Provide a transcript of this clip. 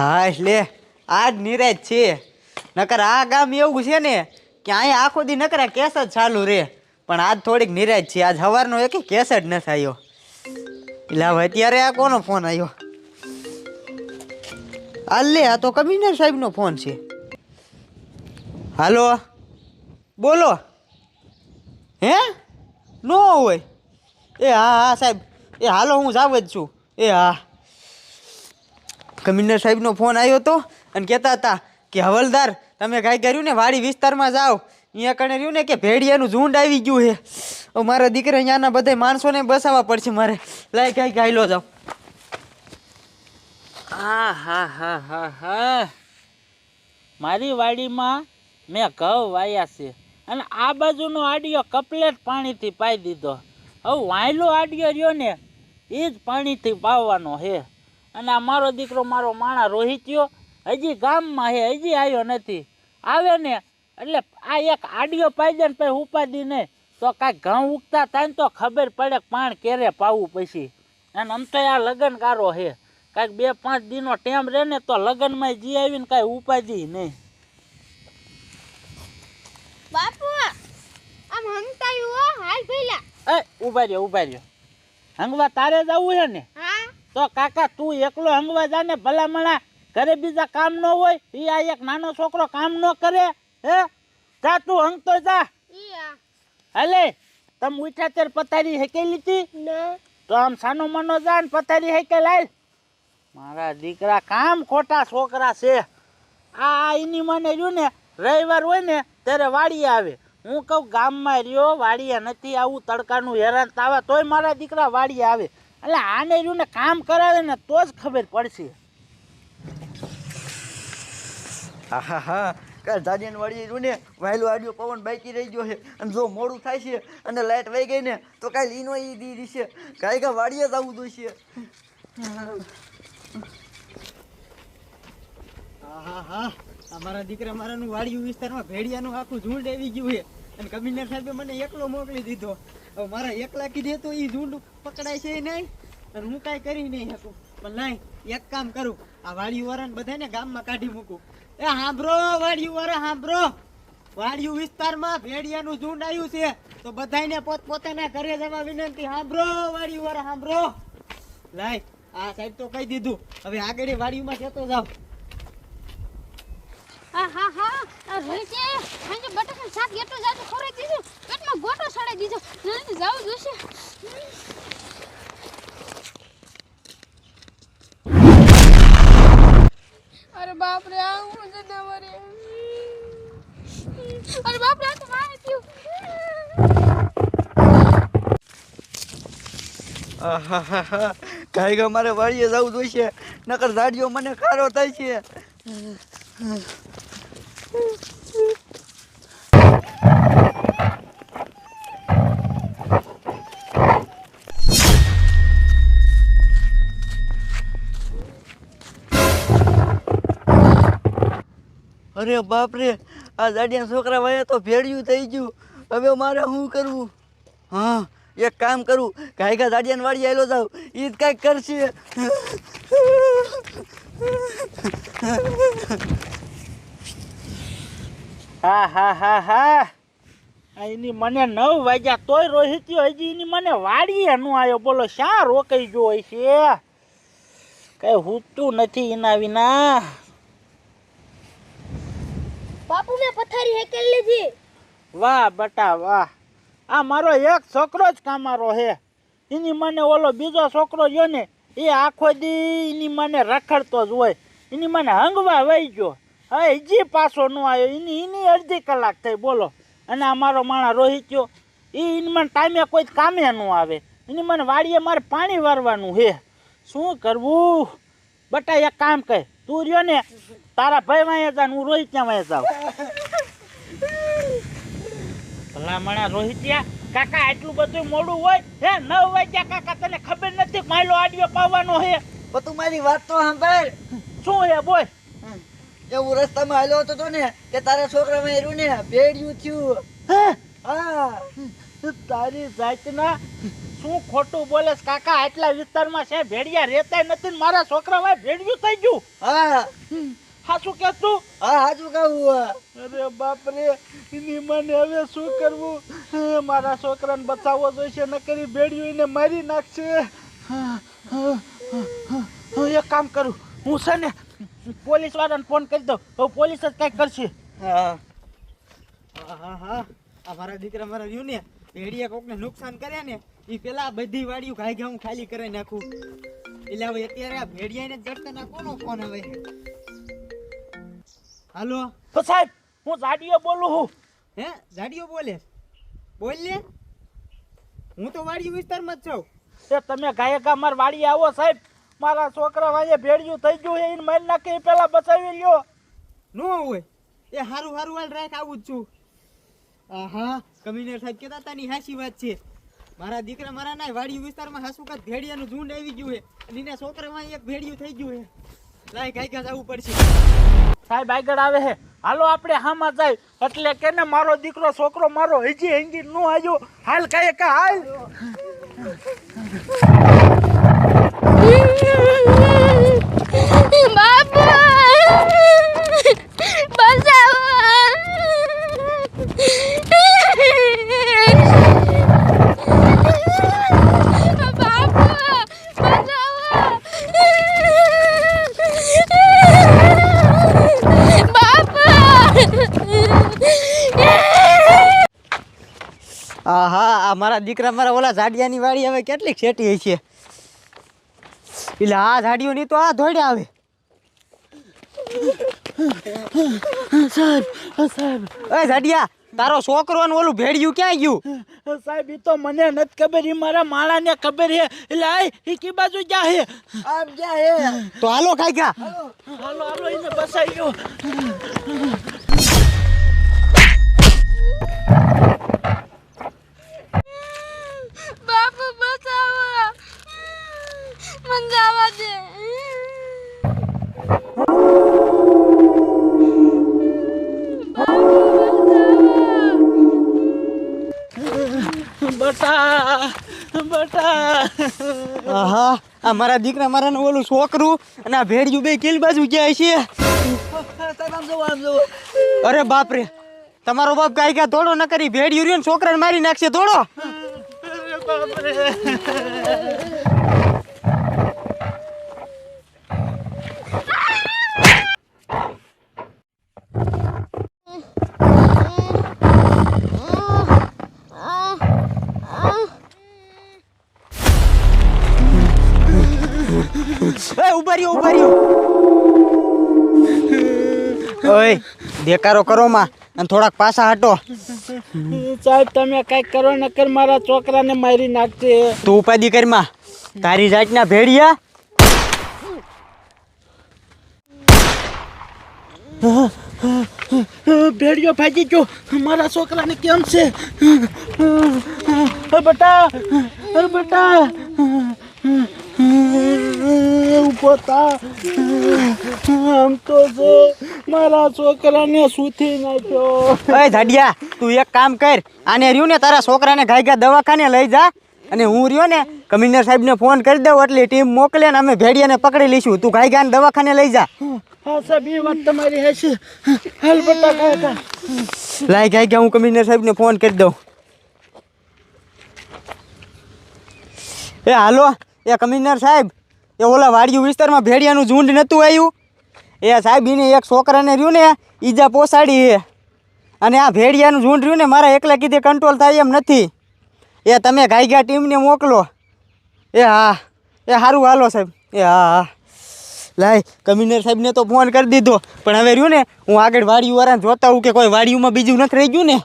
હા, એટલે આ જ નિરાજ છે. નકર આ ગામ એવું છે ને કે અહીંયા આખો દી નકરા કેસ જ ચાલુ રે. પણ આજ થોડીક નિરાજ છે. આજ સવારનો એક કેસ જ નથી આવ્યો. એટલે હવે અત્યારે આ કોનો ફોન આવ્યો? આ લે આ તો કમિશનર સાહેબનો ફોન છે. હાલો? બોલો? હે? નો હોય. એ હા હા સાહેબ. એ હાલો, હું જાવ જ છું. એ હા. કમિશનર સાહેબનો ફોન આવ્યો હતો અને કહેતા હતા કે, હવલદાર, તમે કાંઈ કર્યું ને? વાડી વિસ્તારમાં જાઓ. અહીંયા કણે રહ્યું ને કે ભેડિયાનું ઝુંડ આવી ગયું છે. મારા દીકરા અહીંયાના બધા માણસોને બસાવવા પડશે મારે. લાય, કાંઈ ગાયલો જાઓ. હા હા હા હા મારી વાડીમાં મેં ઘઉં વાયા છે અને આ બાજુનો આડિયો કપલેટ પાણીથી પાઈ દીધો. હવે વાયલો આડિયો રહ્યો ને એ જ પાણીથી પાવાનો છે. અને આ મારો દીકરો મારો માણા રોહિત્યો હજી ગામમાં હે હજી આવ્યો નથી. આવે ને એટલે આ એક આડિયો પાઈ દે ને પછી ઉપાદી નહીં. તો કાંઈ ઘઉં ઉગતા થાય ને તો ખબર પડે પાણ ક્યારે પાવું પછી. અને આમ તો આ લગ્નકારો હે કાંઈક બે પાંચ દિનનો ટેમ રહે ને તો લગ્નમાં જી આવીને કાંઈ ઉપાદી નહીં. બાપુ આમ હંગતા હો? હાલ ભઈલા. એ ઊભા રહ્યો ઊભા રહ્યો. હંગવા તારે જવું છે ને? તો કાકા તું એકલો હંગવા જા ને ભલામણા ઘરે બીજા કામ ન હોય એ આ એક નાનો છોકરો કામ ન કરે હે? જા તું હંગતો જા. હલે તમે ઉઠ્યા ત્યારે પથારી હેકેલી લીધી તો આમ સાનો મનો જા ને પથારી હેકે લાય મારા દીકરા કામ ખોટા છોકરા છે. આ એની મને રહ્યું ને રવિવાર હોય ને ત્યારે વાડી આવે. હું કહું ગામમાં રહ્યો વાડીએ નથી આવું તડકાનું હેરાન તાવા તોય મારા દીકરા વાડી આવે. એટલે આને રહ્યું ને કામ કરાવે ને તો જ ખબર પડશે. હા હા. હા કાલ દાદીને વાળી રહ્યું ને વહેલું આડ્યો પવન બાકી રહી ગયો છે. અને જો મોડું થાય છે અને લાઇટ વહી ગઈ ને તો કાંઈ લીનો ઈ દી દીશે. કાંઈ કાંઈ વાડીએ જ આવવું જોઈશે. હા હા. હા અમારા દીકરા મારાનું વાડિયું વિસ્તારમાં ભેડિયાનું આખું ઝુંડ આવી ગયું છે. અને કમિશનર સાહેબે મને એકલો મોકલી દીધો. મારા એકલા કીધે તો એ ઝુંડ પકડાય છે નહીં. અને હું કાંઈ કરી નહીં શકું. પણ નહીં એક કામ કરું. આ વાડિયું વાળાને બધાને ગામમાં કાઢી મૂકું. એ હાંભળો વાડિયું વાળા સાંભળો વાડિયું વિસ્તારમાં ભેડિયાનું ઝુંડ આવ્યું છે. તો બધાને પોત પોતાના ઘરે જવા વિનંતી. હાંભળો વાડિયું વાળા સાંભળો લાય, આ સાહેબ તો કહી દીધું. હવે આગળ વાડિયુંમાં જતો જાવ. હા હા હા આ રોહિત છે સાંજે બટાકાનું શાક એટલું જાજુ ખવડાવી દીધું પેટમાં ગોટો સડાઈ દીધો જલ્દી જાવું જોશે અરે બાપ રે આ હું જનાવર અરે બાપ રે આ તો મારે થયું આહાહાહા. કાંઈ કે મારે વાડીએ જવું જોઈશે. નકર ઝાડીઓ મને ખારો થાય છે. અરે બાપ રે, આ દાડિયા છોકરા વાયા તો ભેળ્યું થઈ ગયું. હવે મારે શું કરવું? હા એક કામ કરું કાંઈ દાડિયાને વાળી આવેલો જાઉં. એ જ કાંઈક કરશે. હા હા હા હા. એની મને નવ વાગ્યા તોય રોહિત્યો હજી એની મને વાડીએ એનું આવ્યો બોલો શા રોકાઈ ગયો હોય છે? કઈ હૂતું નથી એના વિના. બાપુ મેં પથારી હેકેલ લીધી. વાહ બટા વાહ. આ મારો એક છોકરો જ કામારો હે. એની મને ઓલો બીજો છોકરો જો ને, એ આખો દી એની મને રખડતો જ હોય. એની મને હંગવા વહી ગયો. હવે હજી પાછો ન આવ્યો એની એની અડધી કલાક થઈ, બોલો. અને આ મારો માણા રોહિત ગયો. એ એની મને ટાઈમે કોઈ કામે ન આવે. એની મને વાડીએ મારે પાણી વારવાનું હે. શું કરવું? બટા, એક કામ કહે તું રહ્યો ને, તારા ભાઈ વાંચે હું રોહિત ત્યાં જાઉં. ભલામણા રોહિતિયા કાકા આટલું બધું મોડું હોય? હે નવ વાગ્યા કાકા તને ખબર નથી માયલો આડિયો પાવાનો હે? પણ તું મારી વાત તો સાંભળ. શું હે બોય એવું રસ્તામાં હાલ્યો હતો તો ને કે તારા છોકરા મેર્યું ને ભેડ્યું થયું. હા? તારી જાતના શું ખોટું બોલે કાકા આટલા વિસ્તારમાં છે ભેડિયા રહેતા નથી ને મારા છોકરામાં ભેડિયું થઈ ગયું. હા. સાચું કે તું? હા હાચું કહું અરે બાપ રે એની મને હવે શું કરવું? મારા છોકરાને બચાવવો જોઈશે ન કરી ભેડિયું એને મારી નાખશે. હા, હા, હા, હા, એક કામ કરું. હું છે ને પોલીસ વાળાને ફોન કરી દઉં. તો પોલીસ જ કંઈક કરશે. હા હા. હા આ મારા દીકરા મારા રહ્યું ને ભેડિયા કોકને નુકસાન કરે ને એ પેલા બધી વાડીઓ ખાઈ ગયા હું ખાલી કરી નાખું. એટલે હવે અત્યારે આ ભેડિયાને જડતા ના કોનો ફોન આવે હાલો. તો સાહેબ હું જાડીઓ બોલું છું. હે જાડીઓ બોલે? બોલ લે. હું તો વાડી વિસ્તારમાં જ છું. એ તમે ગાયકા માર વાડી આવો સાહેબ. મારા છોકરા વાજે ભેડિયું થઈ ગયું એને મારી નાખે પહેલા બચાવી લ્યો. નો હોય. એ હારું હારું વાળ રાખ આવું જ છું. આહા કમિશનર સાહેબ કહેતા હતા ની હાચી વાત છે. મારા દીકરા મારા ના વાડી વિસ્તારમાં હાસુકાત ભેડિયાનું ઝુંડ આવી ગયું છે અને એના છોકરામાં એક ભેડિયું થઈ ગયું છે. લાય ગાયકા જવું પડશે. સાહેબ, આગળ આવે છે હાલો, આપણે હામાં જાય. એટલે કે ને, મારો દીકરો, છોકરો, મારો હજી હંગી નો આવ્યો. હાલ કાંઈ કા હાલ બાપા બચાવો બાપા બાપા આહા આ મારા દીકરા મારા ઓલા ઝાડિયાની વાડી હવે કેટલીક છેટી છે. એટલે આ ઝાડીઓ ની તો આ ધોડે આવે. સાહેબ સાહેબ એ ઝાડિયા તારો છોકરો ને ઓલું ભેડિયું ક્યાં ગયું? સાહેબ એ તો મને નથી ખબર એ મારા માળાને ખબર છે. એટલે આ એ કી બાજુ જા હે. આમ ક્યાં હે. તો હાલો ખાઈ ગયા. હાલો હાલો એને બસાઈ ગયો. મને જવા દે. બટા બટા આહા, આ મારા દીકરા મારા ઓલું છોકરું અને આ ભેડિયું બે કેલ બાજુ ગયા છે? અરે બાપ રે તમારો બાપ કાંઈ ક્યાં દોડો ન કરી, ભેડિયું રહ્યું છોકરાને મારી નાખશે દોડો એ ઊભા રહ્યો ઊભા રહ્યો. ઓય દેકારો કરો માં અને થોડાક પાછા હટો. સાહેબ તમે કંઈક કરો નકર મારા છોકરાને મારી નાખજે. તું ઉપાધિ કરમાં તારી જાતના ભેડિયા ભેડિયો ભાગી ગયો. મારા છોકરાને કેમ છે? બટા બેટા. ઊભો આમ તો જો મારા છોકરાને સૂથી નાખ્યો. ઓય ધાડિયા તું એક કામ કર. આને રહ્યું ને તારા છોકરાને ઘાઈ દવાખાને લઈ જા. અને હું રહ્યો ને કમિશનર સાહેબને ફોન કરી દઉં એટલે ટીમ મોકલે ને અમે ભેડિયાને પકડી લઈશું. તું ઘાઈ ઘાને દવાખાને લઈ જા. હા સાહેબ એ વાત તમારી હશે. હાલ ઘા. હું કમિશનર સાહેબને ફોન કરી દઉં. એ હાલો. એ કમિશનર સાહેબ, એ ઓલા વાડિયું વિસ્તારમાં ભેડિયાનું ઝુંડ નહોતું આવ્યું. એ સાહેબ, એને એક છોકરાને રહ્યું ને ઈજા પોસાડી એ અને આ ભેડિયાનું ઝુંડ રહ્યું ને, મારા એકલા કીધે કંટ્રોલ થાય એમ નથી. એ તમે ઘા ટીમને મોકલો. એ હા, એ સારું હાલો સાહેબ. એ હા હા. લાય, કમિશનર સાહેબને તો ફોન કરી દીધો. પણ હવે રહ્યું ને, હું આગળ વાડીયું વાળાને જોતા હું કે કોઈ વાડીયુંમાં બીજું નથી રહી ગયું ને.